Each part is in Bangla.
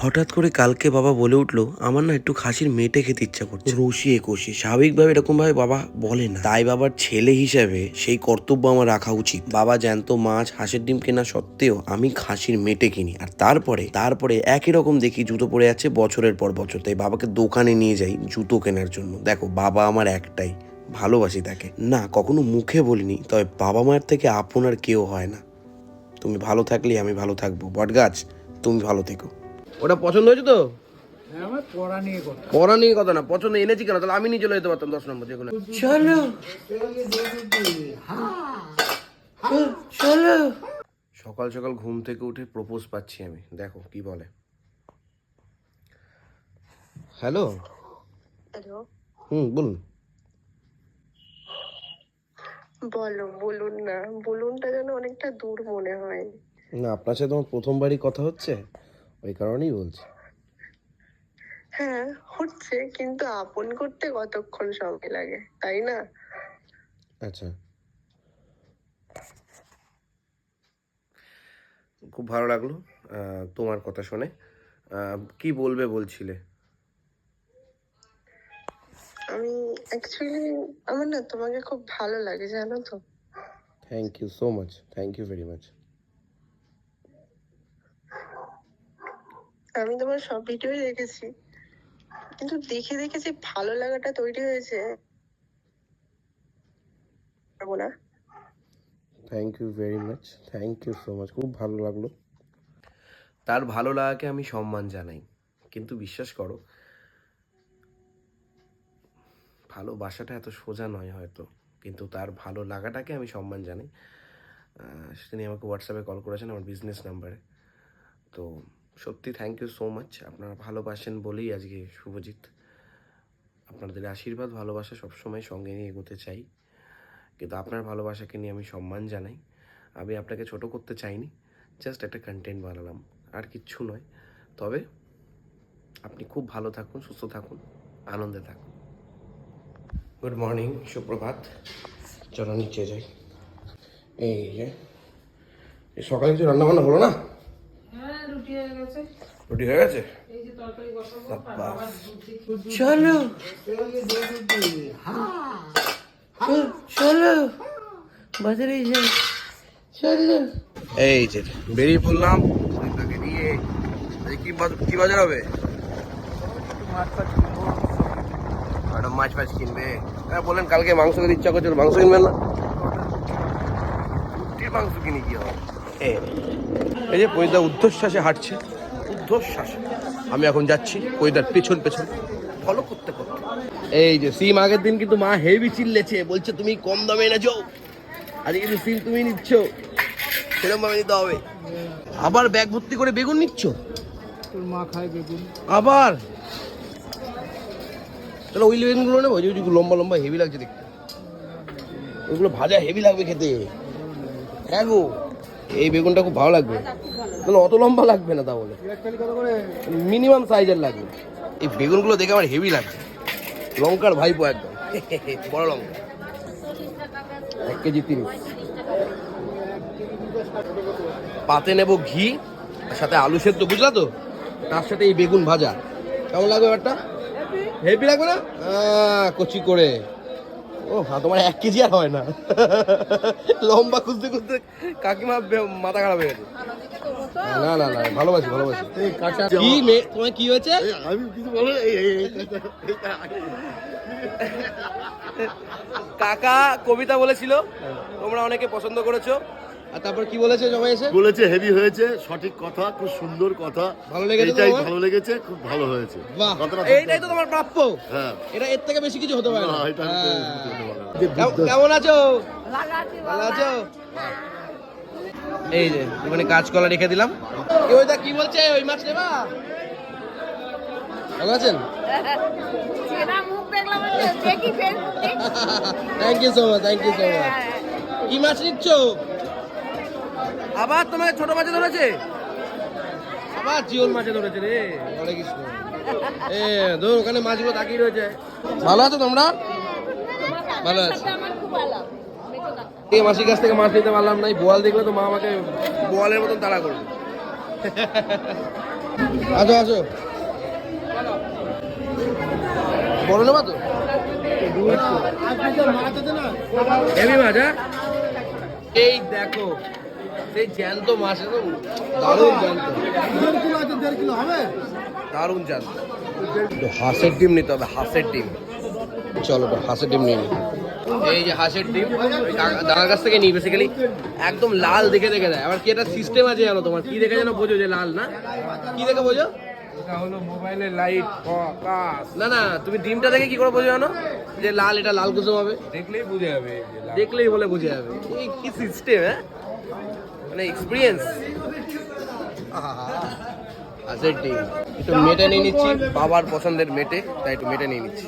হঠাৎ করে কালকে বাবা বলে উঠল আমার না একটু খাসির মেটে খেতে ইচ্ছা করছে। রসিয়ে কষিয়ে স্বাভাবিকভাবে এরকম ভাবে বাবা বলে না। তাই বাবার ছেলে হিসাবে সেই কর্তব্য আমার রাখা উচিত। বাবা জ্যান্ত মাছ হাঁসের ডিম কেনা সত্ত্বেও আমি খাসির মেটে কিনি। আর তারপরে তারপরে একই রকম দেখি জুতো পরে আছে বছরের পর বছর। তাই বাবাকে দোকানে নিয়ে যাই জুতো কেনার জন্য। দেখো বাবা আমার একটাই ভালোবাসি তাকে। না কখনো মুখে বলিনি তবে বাবা মায়ের থেকে আপন আর কেউ হয় না। তুমি ভালো থাকলে আমি ভালো থাকব। বটগাছ তুমি ভালো থেকো। ওটা পছন্দ হয়েছে তো? হ্যাঁ, পড়া নিয়ে কথা। না পছন্দ এনেছি কেন? তাহলে আমি নিয়ে চলে যেতে পারতাম দশ নম্বর যেগুলো চলো চলো। সকাল সকাল ঘুম থেকে উঠে প্রপোজ পাচ্ছি আমি। দেখো কি বলে। হ্যালো? হ্যালো। হুম বলুন। বলো বলুন না। বলুনটা যেন অনেকটা দূর মনে হয়। না আপনার সাথে আমার প্রথমবারই কথা হচ্ছে। ওই কারণেই বলছি। হ্যাঁ হচ্ছে কিন্তু আপন করতে কতক্ষণ সময় লাগে তাই না? আচ্ছা। খুব ভালো লাগল তোমার কথা শুনে। কি বলবে বলছিলে? আমি অ্যাকচুয়ালি আমার না তোমাকে খুব ভালো লাগে জানো তো? Thank you so much thank you very much আমি তোমার সব ভিডিওই দেখেছি। কিন্তু দেখে দেখে যে ভালো লাগাটা তৈরি হয়েছে পারব না। Thank you very much thank you so much খুব ভালো লাগল। তার ভালো লাগাকে আমি সম্মান জানাই। কিন্তু বিশ্বাস করো ভালোবাসাটা এত সোজা নয় হয়তো। কিন্তু তার ভালো লাগাটাকে আমি সম্মান জানাই। সেটা আমাকে হোয়াটসঅ্যাপে কল করেছেন আমার বিজনেস নাম্বারে তো সত্যি থ্যাংক ইউ সো মাচ আপনারা ভালোবাসেন বলেই আজকে শুভজিৎ। আপনাদের আশীর্বাদ, ভালোবাসা সবসময় সঙ্গে নিয়ে এগোতে চাই। কিন্তু আপনার ভালোবাসাকে নিয়ে আমি সম্মান জানাই। আমি আপনাকে ছোট করতে চাইনি জাস্ট একটা কন্টেন্ট বানালাম, আর কিচ্ছু নয়। তবে আপনি খুব ভালো থাকুন, সুস্থ থাকুন, আনন্দে থাকুন। গুড মর্নিং সুপ্রভাত। চলো নিচে যাই। এই যে সকালে কিছু রান্না বান্না হলো না? রুটি হয়ে গেছে। রুটি হয়ে চলো। চলো বাজারে যাই। চলো। এই যে বেরিয়ে পড়লাম। তাকে নিয়ে কি কি বাজার হবে? মাছ ফাছ একটা মাছ ফাছ কিনবে। হ্যাঁ বলেন কালকে মাংস খেতে ইচ্ছা করছিল মাংস কিনবেন না? রুটির মাংস কিনে কি হবে? এই, এই যে পরিদা ঊর্ধ্বশ্বাসে হাঁটছে। ঊর্ধ্বশ্বাসে আমি এখন যাচ্ছি পরিদার পেছন পেছন। ফলো করতে করতে। এই যে সিম আগের দিন কিন্তু মা হেভি চিল্লেছে বলছে তুমি কম দামে এনেছো। আজকে কিন্তু সিম তুমি নিচ্ছ। সেরকম ভাবে নিতে হবে। আবার ব্যাগ ভর্তি করে বেগুন নিচ্ছ? তোর মা খায় বেগুন। আবার? তাহলে ওই বেগুনগুলো নেব ওই যে ওইগুলো লম্বা লম্বা হেভি লাগছে দেখতে। ওইগুলো ভাজা হেভি লাগবে খেতে। হ্যাঁ গো। এই বেগুনটা খুব ভালো লাগবে। তাহলে অত লম্বা লাগবে না তাহলে। মিনিমাম সাইজের লাগবে। এই বেগুনগুলো দেখে আমার হেভি লাগছে। লঙ্কার ভাইপো একদম। বড় লঙ্কা। এক কেজি তিরিশ। পাতে নেব ঘি সাথে আলু সেদ্ধ, বুঝলা তো? তার সাথে এই বেগুন ভাজা। কেমন লাগবে ব্যাপারটা? হেভি লাগবে না? কচি করে। ও মা তোমার এক কেজি আর হয় না। লম্বা খুঁজতে খুঁজতে কাকিমা মাথা খারাপ হয়ে গেছে। না না না ভালোবাসি ভালোবাসি। কি মেয়ে তোমার কি হয়েছে? আমি কিছু বলো কাকা কবিতা বলেছিল তোমরা অনেকে পছন্দ করেছ। আর তারপর কি বলেছে সবাই এসে? বলেছে হেভি হয়েছে সঠিক কথা খুব সুন্দর কথা। ভালো লেগেছে এটাই ভালো লেগেছে খুব ভালো হয়েছে। বাহ। এইটাই তো তোমার প্রাপ্য। হ্যাঁ। এটা এর থেকে বেশি কিছু হতে পারে না। এটা হ্যাঁ। কেমন- আছো? ভালো আছো? এই যে এখানে কাঁচকলা রেখে দিলাম। কি ওই দা কি বলছে? ওই মাছ নেবা? ভালো আছেন? Thank you so much thank you so much কি মাছ নিচ্ছ? আবার তোমাকে ছোট মাছে ধরেছে? আবার জিওল মাছে ধরেছে রে হরে কৃষ্ণ। এ ধর ওখানে মাছগুলো তাকিয়ে রয়েছে। ভালো আছো তোমরা? ভালো আছি। এই মাসির কাছ থেকে মাছ নিতে পারলাম না বোয়াল দেখলে তো মা আমাকে বোয়ালের মতন তাড়া করবে। আসো আসো। বড় নেবা তো? হ্যাঁ? এই দেখো সেই জ্যান্ত মাছ একদম দারুণ জ্যান্ত। দেড় কিলো আছে দেড় কিলো হবে? দারুণ জ্যান্ত। হাঁসের ডিম নিতে হবে হাঁসের ডিম। চলো হাঁসের ডিম নিয়ে নিই এই যে হাঁসের ডিম দাদার কাছ থেকে নিই বেসিক্যালি একদম লাল দেখে দেখে দেয়। আবার কি একটা সিস্টেম আছে জানো তোমার? কি দেখে যেন বোঝো যে লাল না? কি দেখে বোঝো? হলো মোবাইলের লাইট ফোকাস না না তুমি ডিমটা দেখে কি করে বোঝো জানো? যে লাল এটা লাল কুসুম হবে। দেখলেই বুঝে যাবে। দেখলেই বলে বুঝে যাবে। কি সিস্টেম হ্যাঁ? মানে এক্সপিরিয়েন্স আচ্ছা ডিম একটু মেটে নিয়ে নিচ্ছি। বাবার পছন্দের মেটে তাই একটু মেটে নিয়ে নিচ্ছি।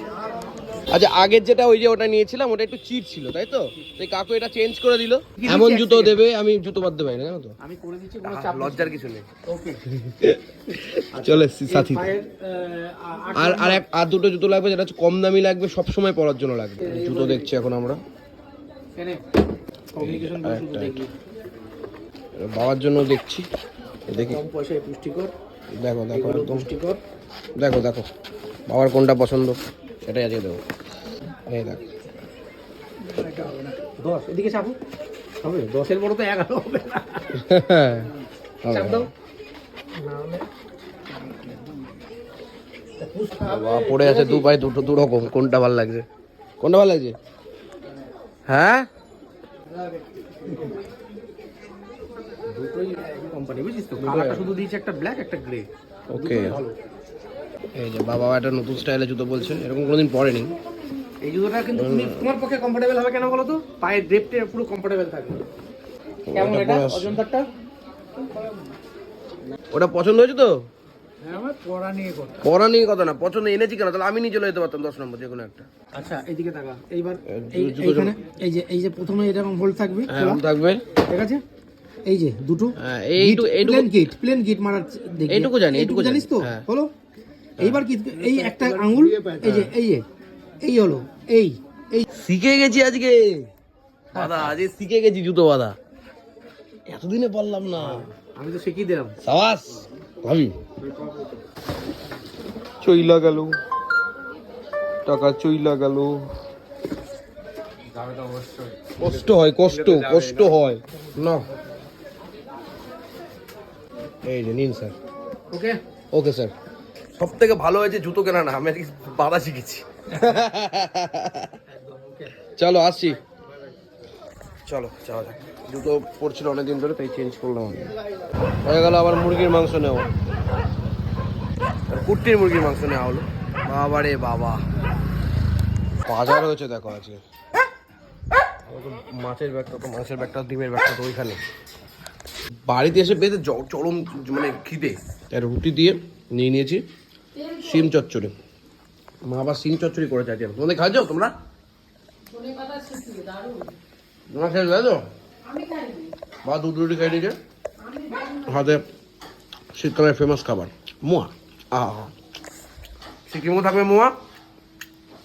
আচ্ছা আগের যেটা ওই যে ওটা নিয়েছিলাম ওটা একটু চিট ছিল তাই তো? তো এই কাকু এটা চেঞ্জ করে দিল। এমন জুতো দেবে আমি জুতো বাঁধতে পারি না জানো তো? আমি করে দিচ্ছি কোনো চাপ লজ্জার কিছু নেই। ওকে চলে এসছি সাথী। আর আর এক আর দুটো জুতো লাগবে যেটা হচ্ছে কম দামি লাগবে সব সময় পরার জন্য লাগবে। জুতো দেখছি এখন আমরা। কমিউনিকেশন। বাবার জন্য দেখছি। দেখি। কম পয়সায় পুষ্টিকর। দেখো দেখো একদম। পুষ্টিকর। দেখো দেখো। বাবার কোনটা পছন্দ? সেটাই আজকে দেবো। এই দেখো। দশ। এদিকে চাপো। হবে। দশের বড় তো এগারো হবে পড়ে আছে দু পায়ে দুটো দু রকম কোনটা ভালো লাগছে? কোনটা ভালো লাগছে? হ্যাঁ? দুটোই কোম্পানি বুঝিস তো? কালারটা শুধু দিয়েছে একটা ব্ল্যাক একটা গ্রে ওকে এই যে বাবা একটা নতুন স্টাইলের জুতো বলছে এরকম কোনোদিন পরেনি। এই জুতোটা কিন্তু তুমি তোমার পক্ষে কমফোর্টেবল হবে কেন বলো তো? পায়ের ড্রেপটে পুরো কমফোর্টেবল থাকবে। কেমন এটা? অজন্তারটা ওটা পছন্দ হয়েছে তো? হ্যাঁ পড়া নিয়ে কথা। পরা নিয়ে কথা না পছন্দ এনেছি কেন? তাহলে আমি নিয়ে চলে যেতে পারতাম দশ নম্বর যে কোনো একটা। আচ্ছা এইদিকে তাকা এইবার এই এইখানে যে এই যে প্রথমে এরকম হোল্ড থাকবে হ্যাঁ থাকবে। ঠিক আছে? এই যে দুটো হ্যাঁ, এইটু প্লেন গিট প্লেন গিট মারার এইটুকু জানি, এইটুকু জানিস তো? হ্যাঁ। হলো? এইবার কি এই একটা আঙ্গুল এই যে এই এই হলো এই এই। শিখে গেছি আজকে। দাদা আজকে শিখে গেছি জুতো বাঁধা এতদিনে বললাম না। আমি তো শিখিয়ে দিলাম। সাবাস ভাবি। চইলা গেল। টাকা চইলা গেল। কষ্ট হয় কষ্ট কষ্ট হয়। না। এই যে নিন স্যার। ওকে ওকে স্যার সব থেকে ভালো হয়েছে জুতো কেনা না আমি বাধা শিখেছি। চলো আসছি। চলো যাওয়া যাক। জুতো পড়ছিল অনেকদিন ধরে তাই চেঞ্জ করলাম আমি। হয়ে গেল আবার মুরগির মাংস নেওয়া। কুট্টির মুরগির মাংস নেওয়া হলো। বাবা রে বাবা। বাজার হয়েছে দেখো আজকে। মাছের ব্যাগটা তো মাছের ব্যাগটা ডিমের ব্যাগটা তো ওইখানে। বাড়িতে এসে বেঁধে জ- চরম মানে খিদে। রুটি দিয়ে নিয়ে নিয়েছি সিম চচ্চড়ি। মা আবার সিম চচ্চড়ি করে আজকে তোমাদের খাচ্ছ তোমরা? তোমরা খেয়ে গেছো বা দুধ রুটি খাই নিয়েছে হাতে শীতকালের ফেমাস খাবার মোয়া। আহা সিকিমও থাকবে মোয়া?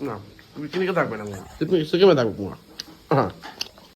না সিকিমে থাকবে না মোয়া। তুমি সিকিমে থাকবে মোয়া। হ্যাঁ